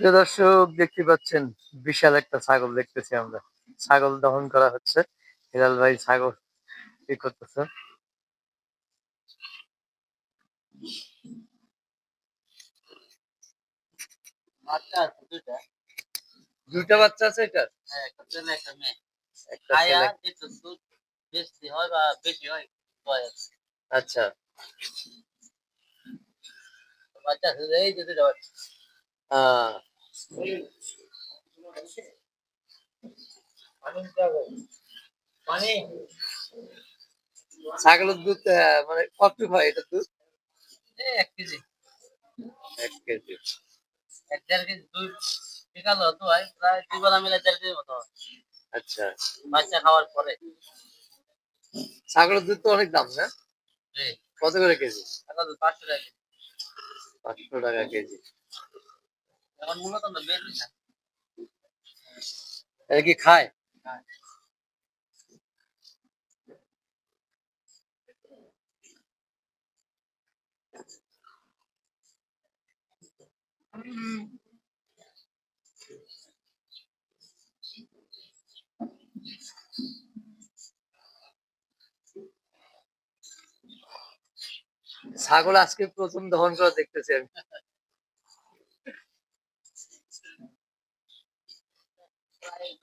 প্রিয় দর্শক দেখতে পাচ্ছেন বিশাল একটা ছাগল দেখতেছি আমরা। ছাগল দহন করা হচ্ছে। হিলাল ভাই ছাগল কি করতেছে? বাচ্চা দুইটা। বাচ্চা আছে এটা? হ্যাঁ হয় হয় আচ্ছা। বাচ্চা এই যে দুইটা বাচ্চা। ছাগলের দুধ মানে কতটুকু হয় এটা দুধ? এক কেজি। এক কেজি। এক দেড় কেজি দুই বিকাল হতো হয় প্রায় দুই বেলা মিলে দেড় কেজি মতো আচ্ছা। বাচ্চা খাওয়ার পরে। ছাগলের দুধ তো অনেক দাম না? কত করে কেজি? পাঁচশো টাকা কেজি। পাঁচশো টাকা কেজি এখন মূলত আমরা বেশি না এটা কি খায়। ছাগল আজকে প্রথম দহন করা দেখতেছি আমি